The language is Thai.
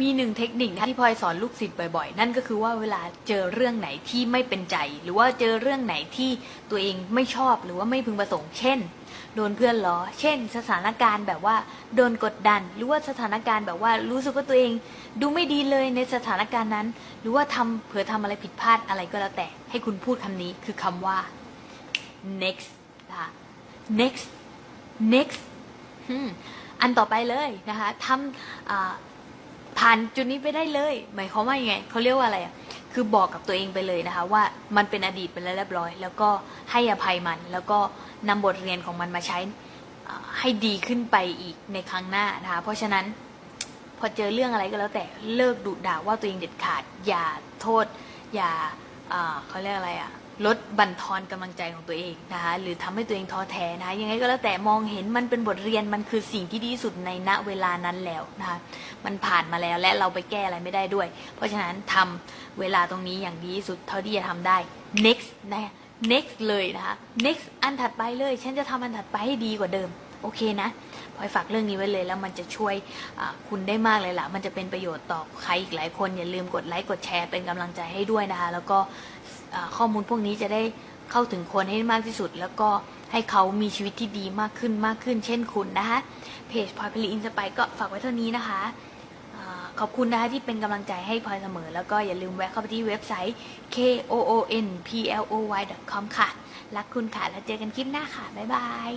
มีหนึ่งเทคนิคนะที่พลอยสอนลูกศิษย์บ่อยๆ นั่นก็คือว่าเวลาเจอเรื่องไหนที่ไม่เป็นใจ หรือว่าเจอเรื่องไหนที่ตัวเองไม่ชอบหรือว่าไม่พึงประสงค์ เช่น โดนเพื่อนล้อ เช่น สถานการณ์แบบว่าโดนกดดัน หรือว่าสถานการณ์แบบว่ารู้สึกว่าตัวเอง ดูไม่ดีเลยในสถานการณ์นั้น หรือว่าทำเผลอทำอะไรผิดพลาดอะไรก็แล้วแต่ ให้คุณพูดคำนี้คือคำว่า next นะคะ next next อันต่อไปเลยนะคะทำ ผ่านจุดนี้ไปได้เลย หมายความว่ายังไงเขาเรียกว่าอะไรอะคือบอกกับตัวเองไปเลยนะคะ ว่ามันเป็นอดีตไปแล้วเรียบร้อย แล้วก็ให้อภัยมัน แล้วก็นำบทเรียนของมันมาใช้ให้ดีขึ้นไปอีกในครั้งหน้านะคะ เพราะฉะนั้นพอเจอเรื่องอะไรก็แล้วแต่เลิกดุด่าว่าตัวเองเด็ดขาด อย่าโทษ อย่าเขาเรียกอะไรอะ ลดบั่นทอนกำลังใจของตัวเองนะคะหรือทำให้ตัวเองท้อแท้นะคะยังไงก็แล้วแต่มองเห็นมันเป็นบทเรียนมันคือสิ่งที่ดีที่สุดในณเวลานั้นแล้วนะคะมันผ่านมาแล้วและเราไปแก้อะไรไม่ได้ด้วย เพราะฉะนั้นทำเวลาตรงนี้อย่างดีที่สุดเท่าที่จะทำได้ next นะ next เลยนะคะ next อันถัดไปเลย ฉันจะทำอันถัดไปให้ดีกว่าเดิมโอเคนะพลอยฝากเรื่องนี้ไว้เลยแล้วมันจะช่วยคุณได้มากเลยล่ะ มันจะเป็นประโยชน์ต่อใครอีกหลายคนอย่าลืมกดไลค์กดแชร์เป็นกำลังใจให้ด้วยนะคะ แล้วก็ ข้อมูลพวกนี้จะได้เข้าถึงคนให้มากที่สุด แล้วก็ให้เขามีชีวิตที่ดีมากขึ้นมากขึ้น เช่นคุณนะคะเพจพลอยพลีอินสไปก็ฝากไว้เท่านี้นะคะขอบคุณนะคะที่เป็นกำลังใจให้พลอยเสมอ แล้วก็อย่าลืมแวะเข้าไปที่เว็บไซต์ k o o n p l o y com ค่ะ รักคุณค่ะ แล้วเจอกันคลิปหน้าค่ะ บ๊ายบาย